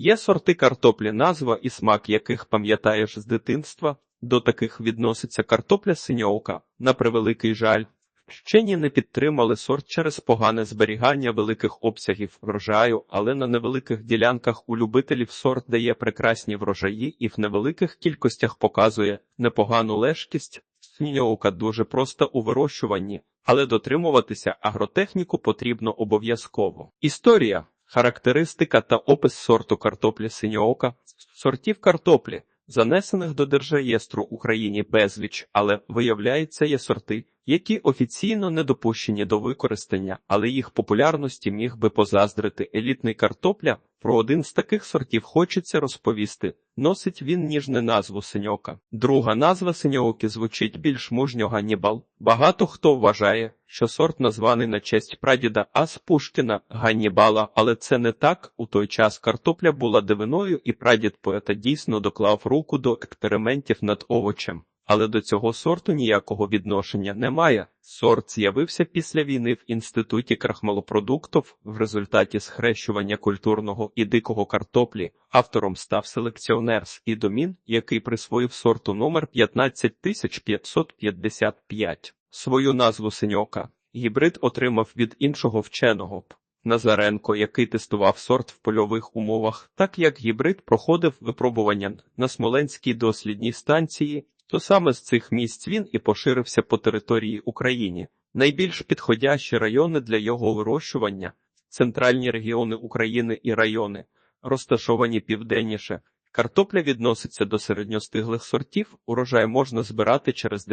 Є сорти картоплі, назва і смак яких пам'ятаєш з дитинства. До таких відноситься картопля синьовка. На превеликий жаль. Вчені не підтримали сорт через погане зберігання великих обсягів врожаю, але на невеликих ділянках у любителів сорт дає прекрасні врожаї і в невеликих кількостях показує непогану лежкість. Синьовка дуже просто у вирощуванні, але дотримуватися агротехніку потрібно обов'язково. Історія, характеристика та опис сорту картоплі синьоока, сортів картоплі, занесених до Держреєстру Україні безліч, але виявляється, є сорти, які офіційно не допущені до використання, але їх популярності міг би позаздрити елітний картопля. Про один з таких сортів хочеться розповісти. Носить він ніжне назву синьока. Друга назва синьоки звучить більш мужньо Ганнібал. Багато хто вважає, що сорт названий на честь прадіда Ас Пушкіна Ганнібала, але це не так. У той час картопля була дивиною, і прадід поета дійсно доклав руку до експериментів над овочем. Але до цього сорту ніякого відношення немає. Сорт з'явився після війни в інституті крахмалопродуктів в результаті схрещування культурного і дикого картоплі. Автором став селекціонер з Ідомін, який присвоїв сорту номер 15555. Свою назву синьока гібрид отримав від іншого вченого. Назаренко, який тестував сорт в польових умовах, так як гібрид проходив випробування на Смоленській дослідній станції, то саме з цих місць він і поширився по території України. Найбільш підходящі райони для його вирощування центральні регіони України і райони, розташовані південніше. Картопля відноситься до середньостиглих сортів, урожай можна збирати через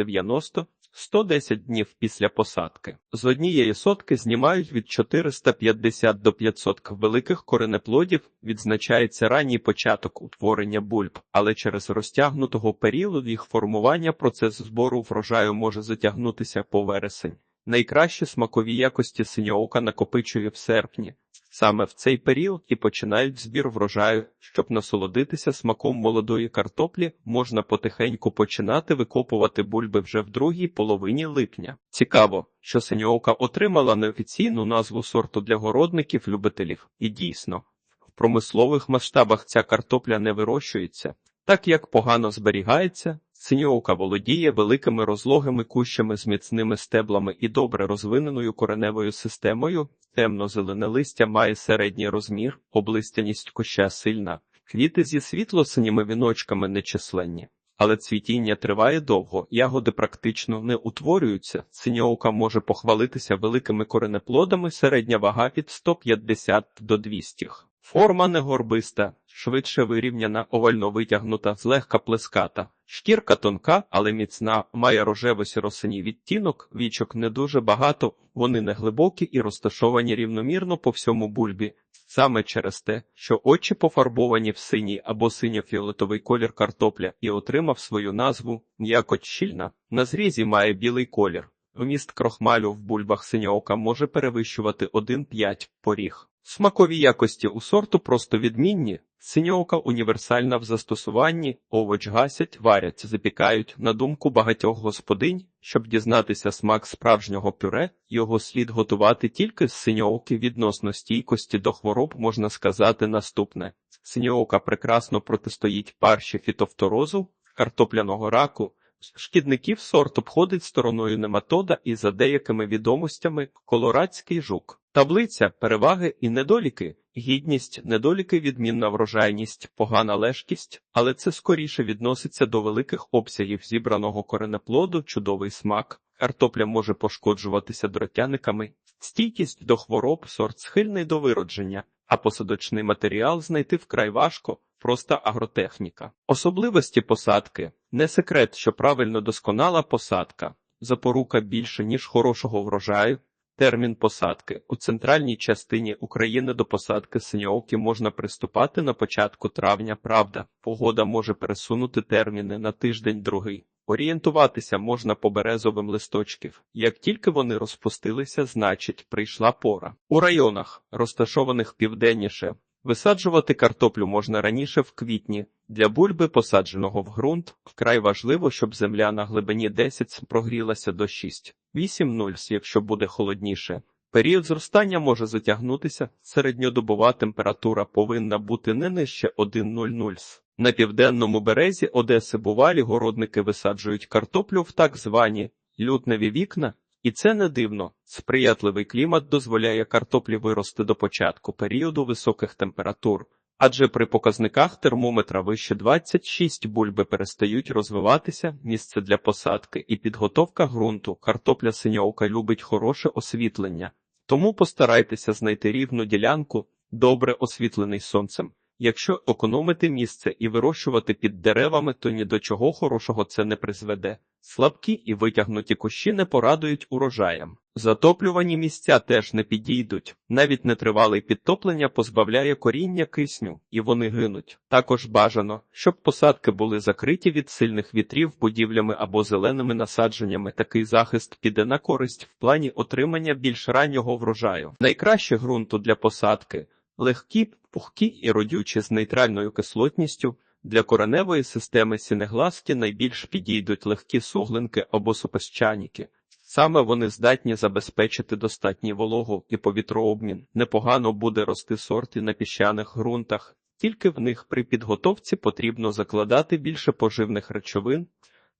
90-110 днів після посадки. З однієї сотки знімають від 450 до 500 великих коренеплодів, відзначається ранній початок утворення бульб, але через розтягнутого періоду їх формування процес збору врожаю може затягнутися по вересень. Найкращі смакові якості синьоока накопичує в серпні. Саме в цей період і починають збір врожаю. Щоб насолодитися смаком молодої картоплі, можна потихеньку починати викопувати бульби вже в другій половині липня. Цікаво, що синьоока отримала неофіційну назву сорту для городників-любителів, і дійсно, в промислових масштабах ця картопля не вирощується. Так як погано зберігається, синьоока володіє великими розлогими кущами з міцними стеблами і добре розвиненою кореневою системою, темно-зелене листя має середній розмір, облистяність куща сильна, квіти зі світло-синіми віночками нечисленні. Але цвітіння триває довго, ягоди практично не утворюються. Синьоока може похвалитися великими коренеплодами, середня вага від 150 до 200. Форма не горбиста, швидше вирівняна, овально витягнута, злегка плеската. Шкірка тонка, але міцна, має рожево-сіросиній відтінок, вічок не дуже багато, вони не глибокі і розташовані рівномірно по всьому бульбі. Саме через те, що очі пофарбовані в синій або синьо-фіолетовий колір картопля і отримав свою назву м'якоть щільна. На зрізі має білий колір. Вміст крохмалю в бульбах синьоока може перевищувати 1,5 поріг. Смакові якості у сорту просто відмінні. Синьоока універсальна в застосуванні, овоч гасять, варять, запікають. На думку багатьох господинь, щоб дізнатися смак справжнього пюре, його слід готувати тільки з синьооки відносно стійкості до хвороб можна сказати наступне. Синьоока прекрасно протистоїть парші фітофторозу, картопляного раку, Шкідників сорт обходить стороною нематода і за деякими відомостями колорадський жук. Таблиця переваги і недоліки, гідність, недоліки, відмінна врожайність, погана лежкість, але це скоріше відноситься до великих обсягів зібраного коренеплоду, чудовий смак. Картопля може пошкоджуватися дротяниками, стійкість до хвороб, сорт схильний до виродження, а посадочний матеріал знайти вкрай важко. Проста агротехніка. Особливості посадки не секрет, що правильно досконала посадка, запорука більше, ніж хорошого врожаю. Термін посадки у центральній частині України до посадки синьовки можна приступати на початку травня. Правда, погода може пересунути терміни на тиждень другий. Орієнтуватися можна по березовим листочків. Як тільки вони розпустилися, значить прийшла пора. У районах, розташованих південніше, Висаджувати картоплю можна раніше в квітні. Для бульби, посадженого в ґрунт, вкрай важливо, щоб земля на глибині 10 прогрілася до 6-8 0 якщо буде холодніше. Період зростання може затягнутися, середньодобова температура повинна бути не нижче 1,00 С. На південному березі Одеси бувалі городники висаджують картоплю в так звані лютневі вікна, і це не дивно. Сприятливий клімат дозволяє картоплі вирости до початку періоду високих температур, адже при показниках термометра вище 26 бульби перестають розвиватися, місце для посадки і підготовка ґрунту. Картопля синьовка любить хороше освітлення, тому постарайтеся знайти рівну ділянку, добре освітлений сонцем. Якщо економити місце і вирощувати під деревами, то ні до чого хорошого це не призведе. Слабкі і витягнуті кущі не порадують урожаям. Затоплювані місця теж не підійдуть. Навіть нетривале підтоплення позбавляє коріння кисню, і вони гинуть. Також бажано, щоб посадки були закриті від сильних вітрів будівлями або зеленими насадженнями. Такий захист піде на користь в плані отримання більш раннього врожаю. Найкраще ґрунту для посадки легкі, пухкі і родючі з нейтральною кислотністю. Для кореневої системи сінегласті найбільш підійдуть легкі суглинки або супесчаніки. Саме вони здатні забезпечити достатній вологу і повітрообмін. Непогано буде рости сорти на піщаних ґрунтах, тільки в них при підготовці потрібно закладати більше поживних речовин,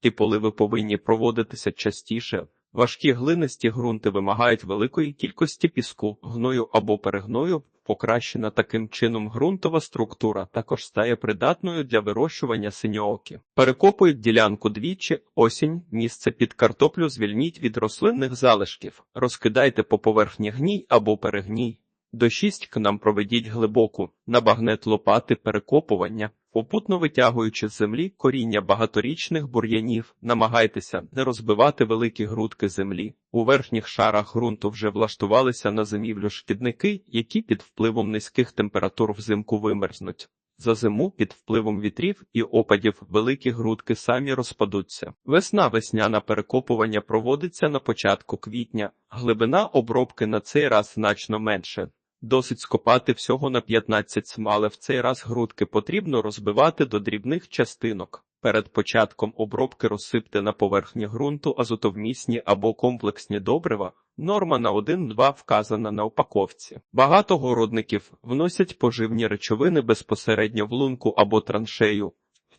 і поливи повинні проводитися частіше. Важкі глинисті ґрунти вимагають великої кількості піску, гною або перегною. Покращена таким чином ґрунтова структура також стає придатною для вирощування синьооки. Перекопують ділянку двічі, осінь, місце під картоплю звільніть від рослинних залишків, розкидайте по поверхні гній або перегній. До шість к нам проведіть глибоку, на багнет лопати перекопування, попутно витягуючи з землі коріння багаторічних бур'янів, намагайтеся не розбивати великі грудки землі. У верхніх шарах ґрунту вже влаштувалися на зимівлю шкідники, які під впливом низьких температур взимку вимерзнуть. За зиму під впливом вітрів і опадів великі грудки самі розпадуться. Весна весняна перекопування проводиться на початку квітня, глибина обробки на цей раз значно менше. Досить скопати всього на 15 см, але в цей раз грудки потрібно розбивати до дрібних частинок. Перед початком обробки розсипте на поверхні ґрунту азотовмісні або комплексні добрива. Норма на 1-2 вказана на упаковці. Багато городників вносять поживні речовини безпосередньо в лунку або траншею.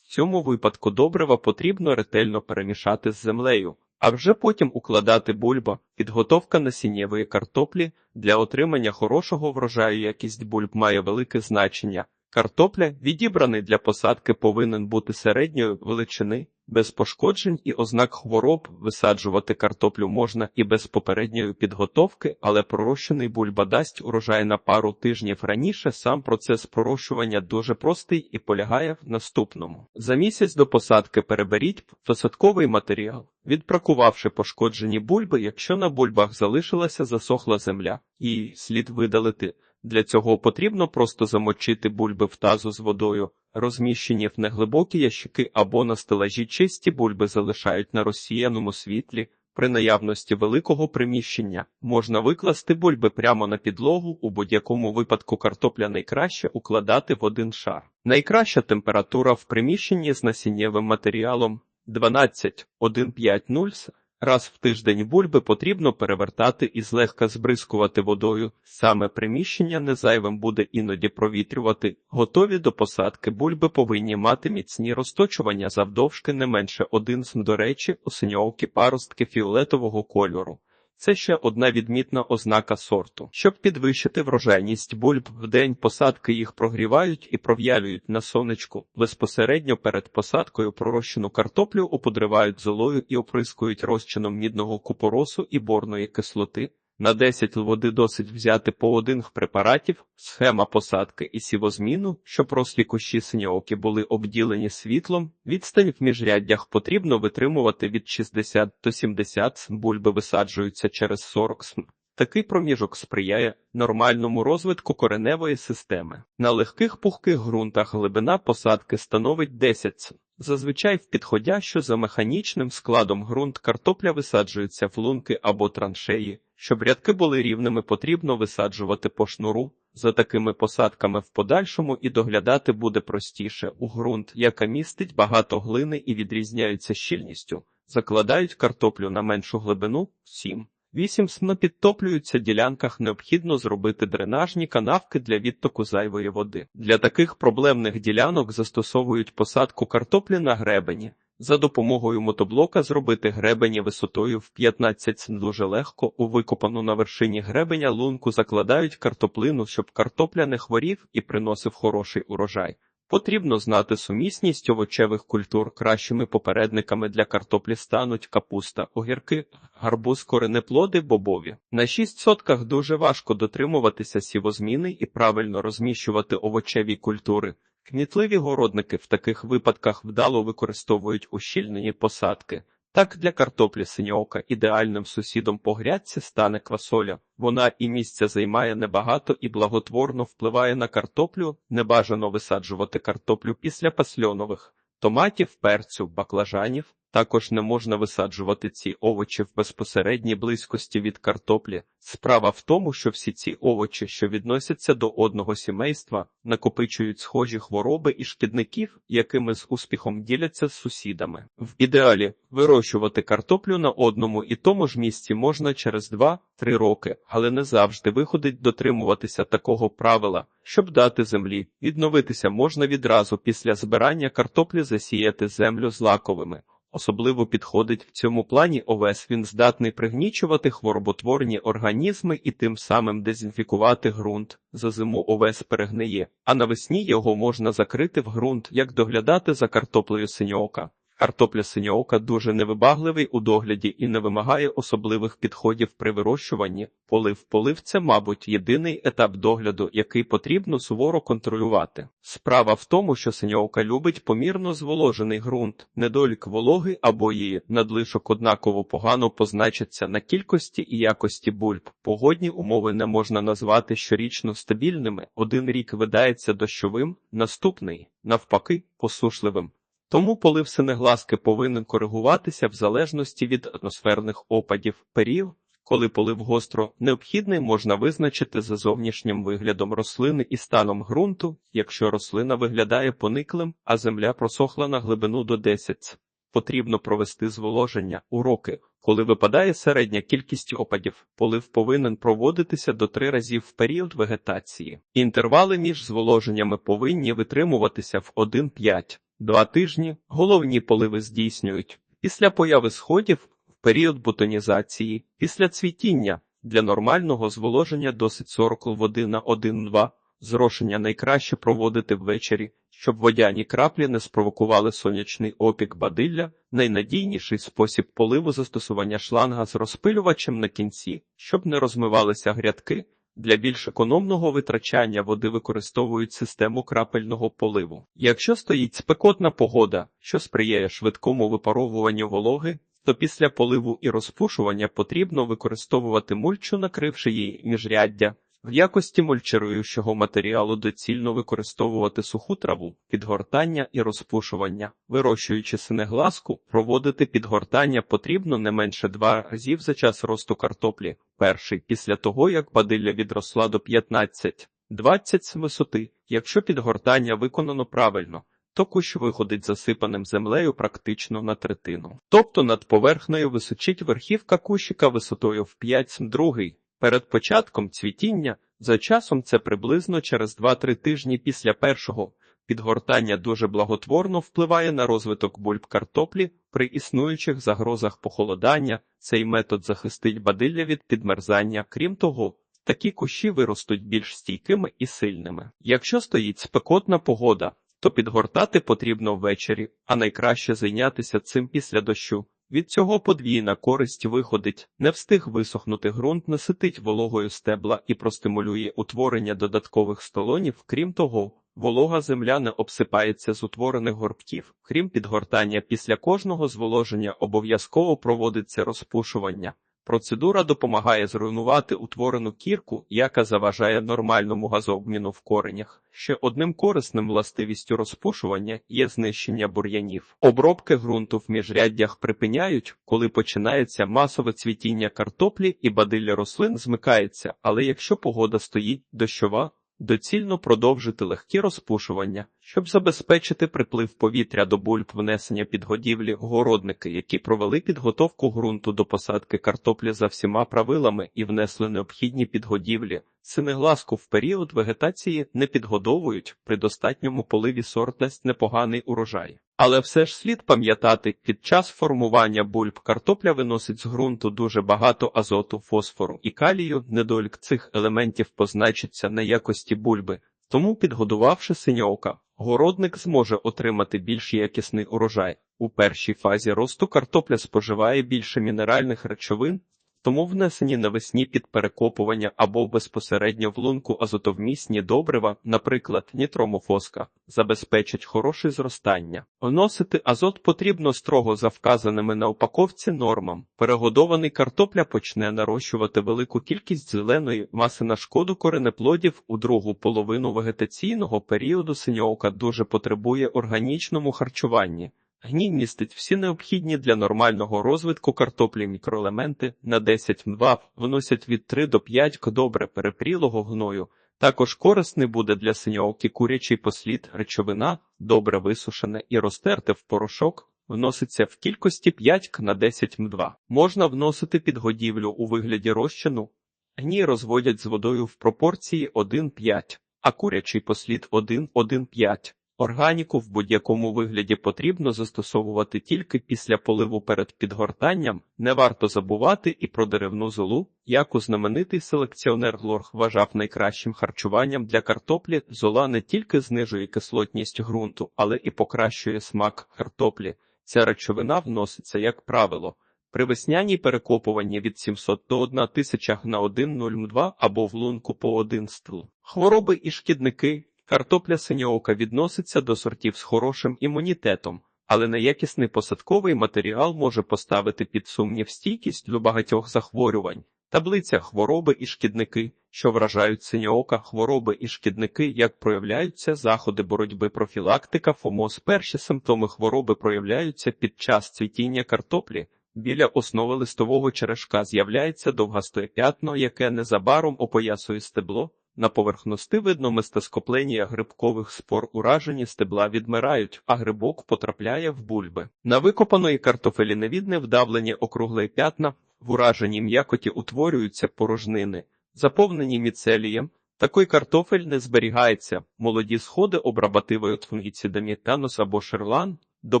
В цьому випадку добрива потрібно ретельно перемішати з землею, а вже потім укладати бульба. Підготовка насіннєвої картоплі для отримання хорошого врожаю якість бульб має велике значення. Картопля, відібраний для посадки, повинен бути середньої величини, без пошкоджень і ознак хвороб. Висаджувати картоплю можна і без попередньої підготовки, але пророщений бульба дасть урожай на пару тижнів раніше. Сам процес пророщування дуже простий і полягає в наступному. За місяць до посадки переберіть посадковий матеріал, відбракувавши пошкоджені бульби, якщо на бульбах залишилася засохла земля, її слід видалити. Для цього потрібно просто замочити бульби в тазу з водою, розміщені в неглибокі ящики або на стелажі чисті бульби залишають на розсіяному світлі. При наявності великого приміщення можна викласти бульби прямо на підлогу, у будь-якому випадку картопля найкраще укладати в один шар. Найкраща температура в приміщенні з насіннєвим матеріалом 12-1,5-0 Раз в тиждень бульби потрібно перевертати і злегка збризкувати водою. Саме приміщення незайвим буде іноді провітрювати. Готові до посадки бульби повинні мати міцні розточування завдовжки не менше один см. До речі, осеньовки паростки фіолетового кольору. Це ще одна відмітна ознака сорту. Щоб підвищити врожайність бульб, в день посадки їх прогрівають і пров'ялюють на сонечку. Безпосередньо перед посадкою пророщену картоплю оподривають золою і оприскують розчином мідного купоросу і борної кислоти. На 10 води досить взяти по один препаратів, схема посадки і сівозміну, щоб рослі кущі синьоокі були обділені світлом. Відстань в міжряддях потрібно витримувати від 60 до 70 см, бульби висаджуються через 40 см. Такий проміжок сприяє нормальному розвитку кореневої системи. На легких пухких ґрунтах глибина посадки становить 10 см. Зазвичай в підходящо за механічним складом ґрунт картопля висаджується в лунки або траншеї. Щоб рядки були рівними, потрібно висаджувати по шнуру. За такими посадками в подальшому і доглядати буде простіше у ґрунт, яка містить багато глини і відрізняється щільністю. Закладають картоплю на меншу глибину 7. Вісім на підтоплюються ділянках необхідно зробити дренажні канавки для відтоку зайвої води. Для таких проблемних ділянок застосовують посадку картоплі на гребені. За допомогою мотоблока зробити гребені висотою в 15 см дуже легко. У викопану на вершині гребеня лунку закладають картоплину, щоб картопля не хворів і приносив хороший урожай. Потрібно знати сумісність овочевих культур. Кращими попередниками для картоплі стануть капуста, огірки, гарбуз, коренеплоди, бобові. На 6 сотках дуже важко дотримуватися сівозміни і правильно розміщувати овочеві культури. Кмітливі городники в таких випадках вдало використовують ущільнені посадки. Так для картоплі синьоока ідеальним сусідом по грядці стане квасоля. Вона і місця займає небагато і благотворно впливає на картоплю. Небажано висаджувати картоплю після пасльонових томатів, перцю, баклажанів. Також не можна висаджувати ці овочі в безпосередній близькості від картоплі. Справа в тому, що всі ці овочі, що відносяться до одного сімейства, накопичують схожі хвороби і шкідників, якими з успіхом діляться з сусідами. В ідеалі вирощувати картоплю на одному і тому ж місці можна через 2-3 роки, але не завжди виходить дотримуватися такого правила. Щоб дати землі, відновитися можна відразу після збирання картоплі засіяти землю злаковими. Особливо підходить в цьому плані овес. Він здатний пригнічувати хвороботворні організми і тим самим дезінфікувати ґрунт. За зиму овес перегниє, а навесні його можна закрити в ґрунт, як доглядати за картоплею синьоока. Картопля синьоока дуже невибагливий у догляді і не вимагає особливих підходів при вирощуванні. Полив полив це, мабуть, єдиний етап догляду, який потрібно суворо контролювати. Справа в тому, що синьоока любить помірно зволожений ґрунт, недолік вологи або її надлишок однаково погано позначаться на кількості і якості бульб. Погодні умови не можна назвати щорічно стабільними. Один рік видається дощовим, наступний навпаки посушливим. Тому полив синегласки повинен коригуватися в залежності від атмосферних опадів. Період, коли полив гостро необхідний, можна визначити за зовнішнім виглядом рослини і станом ґрунту, якщо рослина виглядає пониклим, а земля просохла на глибину до 10. Потрібно провести зволоження уроки. Коли випадає середня кількість опадів, полив повинен проводитися до три разів в період вегетації. Інтервали між зволоженнями повинні витримуватися в 1-5. Два тижні головні поливи здійснюють після появи сходів в період бутонізації, після цвітіння для нормального зволоження досить 40 води на 1-2. Зрошення найкраще проводити ввечері, щоб водяні краплі не спровокували сонячний опік бадилля, найнадійніший спосіб поливу застосування шланга з розпилювачем на кінці, щоб не розмивалися грядки. Для більш економного витрачання води використовують систему крапельного поливу. Якщо стоїть спекотна погода, що сприяє швидкому випаровуванню вологи, то після поливу і розпушування потрібно використовувати мульчу, накривши її міжряддя. В якості мульчируючого матеріалу доцільно використовувати суху траву, підгортання і розпушування. Вирощуючи синегласку, проводити підгортання потрібно не менше два разів за час росту картоплі. Перший після того, як бадилля відросла до 15-20 висоти. Якщо підгортання виконано правильно, то кущ виходить засипаним землею практично на третину. Тобто над поверхнею височить верхівка кущика висотою в 5 другий. Перед початком цвітіння, за часом це приблизно через 2-3 тижні після першого підгортання дуже благотворно впливає на розвиток бульб картоплі при існуючих загрозах похолодання. Цей метод захистить бадилля від підмерзання. Крім того, такі кущі виростуть більш стійкими і сильними. Якщо стоїть спекотна погода, то підгортати потрібно ввечері, а найкраще зайнятися цим після дощу. Від цього подвійна користь виходить, не встиг висохнути ґрунт, наситить вологою стебла і простимулює утворення додаткових столонів. Крім того, волога земля не обсипається з утворених горбків. Крім підгортання, після кожного зволоження обов'язково проводиться розпушування. Процедура допомагає зруйнувати утворену кірку, яка заважає нормальному газообміну в коренях. Ще одним корисним властивістю розпушування є знищення бур'янів. Обробки ґрунту в міжряддях припиняють, коли починається масове цвітіння картоплі і бадилля рослин змикається, але якщо погода стоїть дощова, доцільно продовжити легкі розпушування, Щоб забезпечити приплив повітря до бульб внесення підгодівлі, городники, які провели підготовку ґрунту до посадки картоплі за всіма правилами і внесли необхідні підгодівлі, синегласку в період вегетації не підгодовують, при достатньому поливі сорт непоганий урожай. Але все ж слід пам'ятати, під час формування бульб картопля виносить з ґрунту дуже багато азоту, фосфору і калію, недолік цих елементів позначиться на якості бульби. Тому, підгодувавши синьовка, городник зможе отримати більш якісний урожай. У першій фазі росту картопля споживає більше мінеральних речовин, тому внесені навесні під перекопування або безпосередньо в лунку азотовмісні добрива, наприклад, нітромофоска, забезпечать хороше зростання. Вносити азот потрібно строго за вказаними на упаковці нормам. Перегодований картопля почне нарощувати велику кількість зеленої маси на шкоду коренеплодів у другу половину вегетаційного періоду синьовка дуже потребує органічному харчуванні. Гній містить всі необхідні для нормального розвитку картоплі мікроелементи на 10 м2 вносять від 3 до 5 к добре перепрілого гною. Також корисний буде для синьовки курячий послід, речовина, добре висушене і розтерте в порошок, вноситься в кількості 5 к на 10 м2. Можна вносити підгодівлю у вигляді розчину. Гній розводять з водою в пропорції 1,5, а курячий послід 1,1,5. Органіку в будь-якому вигляді потрібно застосовувати тільки після поливу перед підгортанням. Не варто забувати і про деревну золу, яку знаменитий селекціонер Глорг вважав найкращим харчуванням для картоплі. Зола не тільки знижує кислотність ґрунту, але і покращує смак картоплі. Ця речовина вноситься, як правило, при весняній перекопуванні від 700 до 1000 на 1,02 або в лунку по 1 стл. Хвороби і шкідники. Картопля синьоока відноситься до сортів з хорошим імунітетом, але неякісний посадковий матеріал може поставити під сумнів стійкість до багатьох захворювань. Таблиця хвороби і шкідники, що вражають синьоока, хвороби і шкідники, як проявляються заходи боротьби профілактика, ФОМОЗ. Перші симптоми хвороби проявляються під час цвітіння картоплі. Біля основи листового черешка з'являється довгастое п'ятно, яке незабаром опоясує стебло. На поверхності видно мистаскоплення грибкових спор уражені стебла відмирають, а грибок потрапляє в бульби. На викопаної картофелі невідне вдавлені округле п'ятна, в ураженій м'якоті утворюються порожнини, заповнені міцелієм. Такий картофель не зберігається. Молоді сходи обрабативають фунгіцидами танус або шерлан. До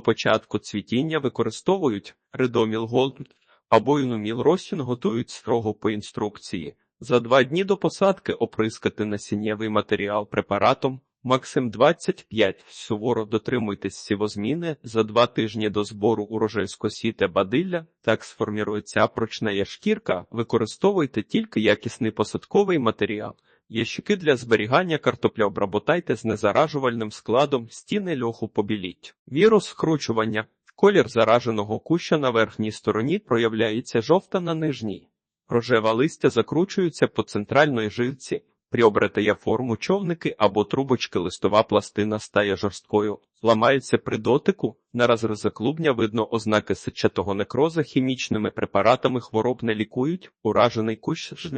початку цвітіння використовують редоміл голд або інуміл розчин готують строго по інструкції. За два дні до посадки оприскати насіннєвий матеріал препаратом Максим 25. Суворо дотримуйтесь сівозміни. За два тижні до збору урожай скосіте бадилля. Так сформірується прочна шкірка. Використовуйте тільки якісний посадковий матеріал. Ящики для зберігання картопля обработайте з незаражувальним складом, стіни льоху побіліть. Вірус скручування. Колір зараженого куща на верхній стороні проявляється жовта на нижній. Рожева листя закручуються по центральної жилці, приобретає форму човники або трубочки листова пластина стає жорсткою, ламається при дотику, на розризи клубня видно ознаки сичатого некроза хімічними препаратами хвороб не лікують, уражений кущ ж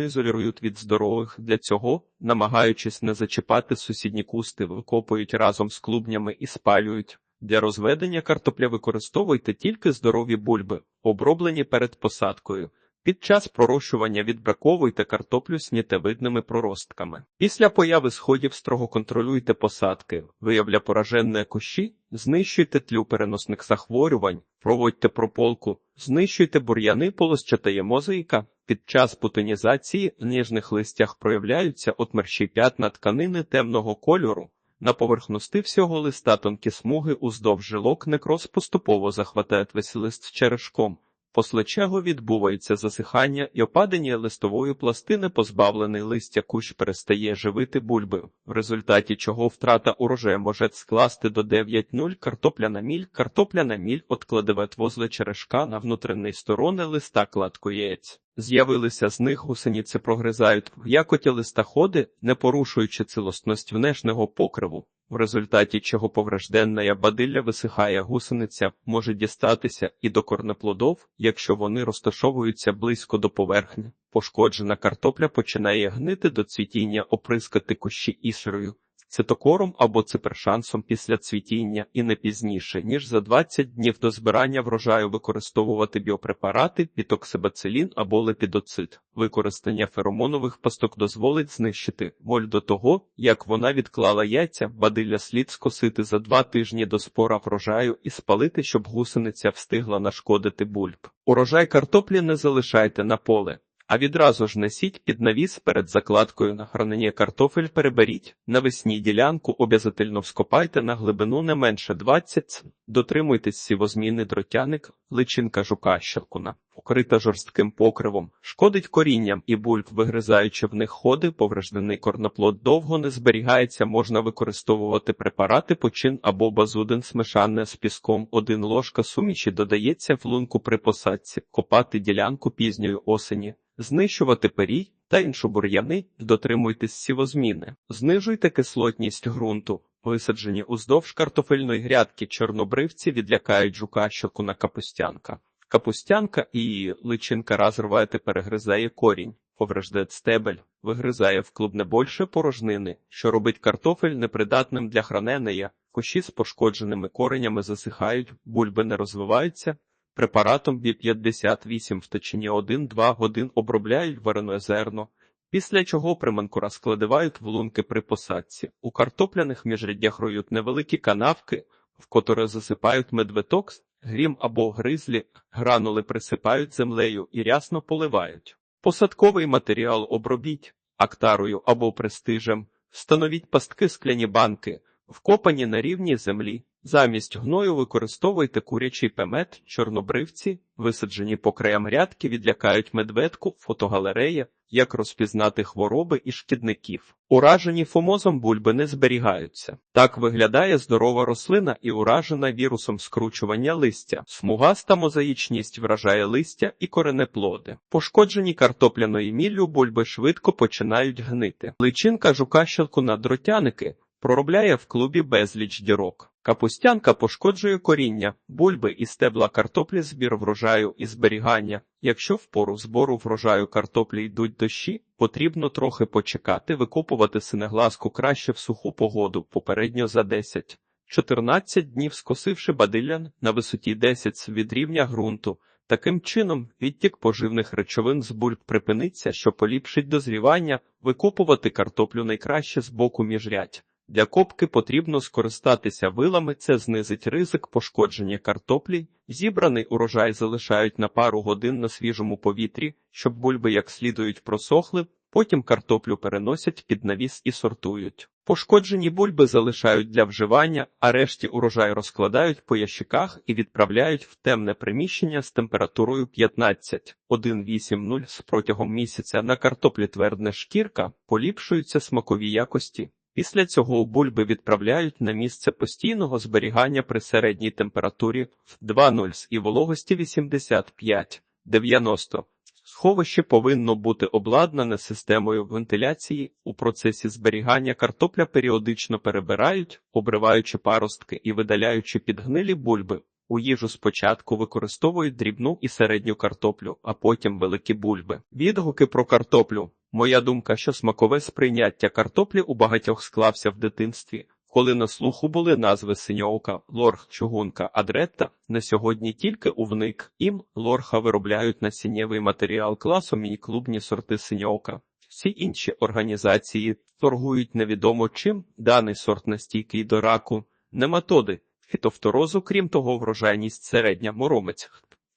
від здорових. Для цього, намагаючись не зачіпати сусідні кусти, викопують разом з клубнями і спалюють. Для розведення картопля використовуйте тільки здорові бульби, оброблені перед посадкою. Під час пророщування відбраковуйте картоплю снітевидними проростками. Після появи сходів строго контролюйте посадки, виявля пораженне кущі, знищуйте тлю переносних захворювань, проводьте прополку, знищуйте бур'яни полосчатає мозаїка. Під час путинізації в ніжних листях проявляються отмерші п'ятна тканини темного кольору. На поверхності всього листа тонкі смуги уздовж жилок некроз поступово захватає весь лист черешком. Після чого відбувається засихання і опадення листової пластини, позбавлений листя кущ перестає живити бульби, в результаті чого втрата урожаю може скласти до 9,0 картопля на міль, картопля на міль откладеве возле черешка на внутрішній сторони листа кладку яєць. З'явилися з них гусениці прогризають в якоті листоходи, не порушуючи цілісність внешнього покриву, в результаті чого поврежденна бадилля висихає гусениця, може дістатися і до корнеплодов, якщо вони розташовуються близько до поверхні. Пошкоджена картопля починає гнити до цвітіння, оприскати кущі ісрою. Цитокором або ципершансом після цвітіння і не пізніше, ніж за 20 днів до збирання врожаю використовувати біопрепарати, пітоксибацилін або лепідоцит. Використання феромонових пасток дозволить знищити моль до того, як вона відклала яйця, бадилля слід скосити за два тижні до спора врожаю і спалити, щоб гусениця встигла нашкодити бульб. Урожай картоплі не залишайте на поле. А відразу ж несіть під навіс перед закладкою на хранення картофель переберіть. Навесні ділянку обязательно вскопайте на глибину не менше 20 ц. Дотримуйтесь сівозміни дротяник, личинка жука щелкуна, покрита жорстким покривом, шкодить корінням і бульб, вигризаючи в них ходи, повреждений корноплод довго не зберігається, можна використовувати препарати почин або базудин смешане з піском. Один ложка суміші додається в лунку при посадці, копати ділянку пізньої осені. Знищувати перій та іншобур'яни, дотримуйтесь сівозміни, знижуйте кислотність ґрунту. Висаджені уздовж картофельної грядки чорнобривці відлякають жука щокуна капустянка. Капустянка і її личинка розриваєте перегризає корінь, повреждає стебель, вигризає в клубне більше порожнини, що робить картофель непридатним для хранення, кущі з пошкодженими коренями засихають, бульби не розвиваються, Препаратом Бі-58 в течені 1-2 годин обробляють варене зерно, після чого приманку розкладивають в лунки при посадці. У картопляних міжряддях роють невеликі канавки, в котрі засипають медветокс, грім або гризлі, гранули присипають землею і рясно поливають. Посадковий матеріал обробіть актарою або престижем, встановіть пастки скляні банки, вкопані на рівні землі. Замість гною використовуйте курячий пемет, чорнобривці, висаджені по краям рядки, відлякають медведку, фотогалерея, як розпізнати хвороби і шкідників. Уражені фомозом бульби не зберігаються. Так виглядає здорова рослина і уражена вірусом скручування листя. Смугаста мозаїчність вражає листя і коренеплоди. Пошкоджені картопляної міллю бульби швидко починають гнити. Личинка жука щелкуна дротяники проробляє в клубі безліч дірок. Капустянка пошкоджує коріння, бульби і стебла картоплі, збір врожаю і зберігання. Якщо в пору збору врожаю картоплі йдуть дощі, потрібно трохи почекати, викопувати синегласку краще в суху погоду, попередньо за 10. 14 днів скосивши бадиллян на висоті 10 від рівня ґрунту. Таким чином, відтік поживних речовин з бульб припиниться, що поліпшить дозрівання, викопувати картоплю найкраще з боку міжрядь. Для копки потрібно скористатися вилами, це знизить ризик пошкодження картоплі. Зібраний урожай залишають на пару годин на свіжому повітрі, щоб бульби як слідують просохли, потім картоплю переносять під навіс і сортують. Пошкоджені бульби залишають для вживання, а решті урожай розкладають по ящиках і відправляють в темне приміщення з температурою 15-1,8-0 протягом місяця на картоплі твердна шкірка, поліпшуються смакові якості. Після цього бульби відправляють на місце постійного зберігання при середній температурі в 2,0 і вологості 85-90. Сховище повинно бути обладнане системою вентиляції. У процесі зберігання картопля періодично перебирають, обриваючи паростки і видаляючи підгнилі бульби. У їжу спочатку використовують дрібну і середню картоплю, а потім великі бульби. Відгуки про картоплю. Моя думка, що смакове сприйняття картоплі у багатьох склався в дитинстві, коли на слуху були назви синьовка, лорх, чугунка, адретта, на сьогодні тільки у вник, ім лорха виробляють насіннєвий матеріал класу міні-клубні сорти синьовка. Всі інші організації торгують невідомо чим даний сорт настійкий до раку, нематоди, фітофторозу, крім того, врожайність середня моромець.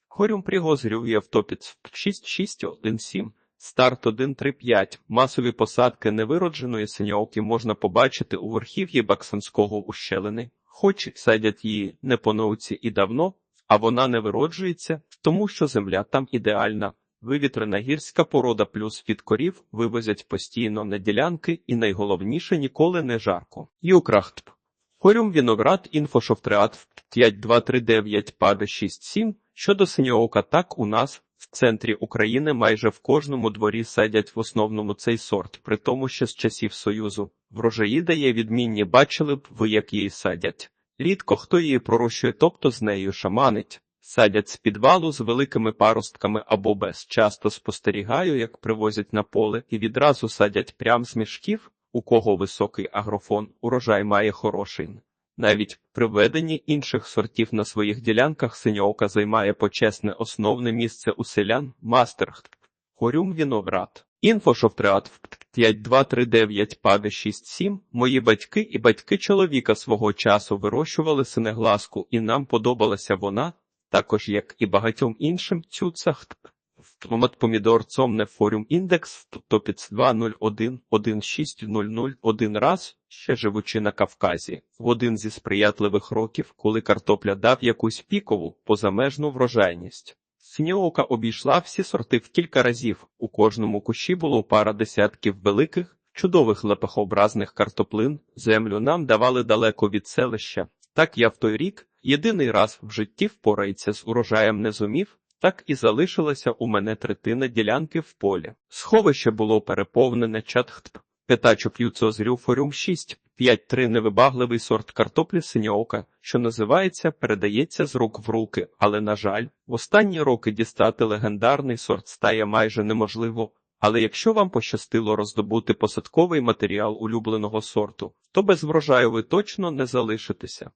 Хорюм пригозрює в топіц 6617. Старт 1.3.5. Масові посадки невиродженої синьовки можна побачити у верхів'ї Баксанського ущелини, хоч садять її не по науці і давно, а вона не вироджується, тому що земля там ідеальна. Вивітрена гірська порода плюс від корів вивозять постійно на ділянки і найголовніше ніколи не жарко. Юкрахт. Хорюм Віноград інфошофтреат 5239 паде 67. Щодо синьоока так у нас в центрі України майже в кожному дворі садять в основному цей сорт, при тому, що з часів Союзу врожаї дає відмінні, бачили б ви, як її садять. Рідко хто її пророщує, тобто з нею шаманить. Садять з підвалу з великими паростками або без. Часто спостерігаю, як привозять на поле і відразу садять прям з мішків. у кого високий агрофон, урожай має хороший. Навіть при веденні інших сортів на своїх ділянках синьоока займає почесне основне місце у селян, мастер, хорюм віноград. Інфошофтреат 5239 паде 67. Мої батьки і батьки чоловіка свого часу вирощували синегласку, і нам подобалася вона, також як і багатьом іншим цюцах. Томат помідор цомне форум індекс, топіц 201 один раз, ще живучи на Кавказі, в один зі сприятливих років, коли картопля дав якусь пікову, позамежну врожайність. Синьоока обійшла всі сорти в кілька разів, у кожному кущі було пара десятків великих, чудових лепехообразних картоплин, землю нам давали далеко від селища. Так я в той рік єдиний раз в житті впорається з урожаєм не зумів, так і залишилася у мене третина ділянки в полі. Сховище було переповнене чатхт. П'ятачок юцозрюфорюм 6, 5-3 невибагливий сорт картоплі синьоока, що називається, передається з рук в руки, але, на жаль, в останні роки дістати легендарний сорт стає майже неможливо. Але якщо вам пощастило роздобути посадковий матеріал улюбленого сорту, то без врожаю ви точно не залишитеся.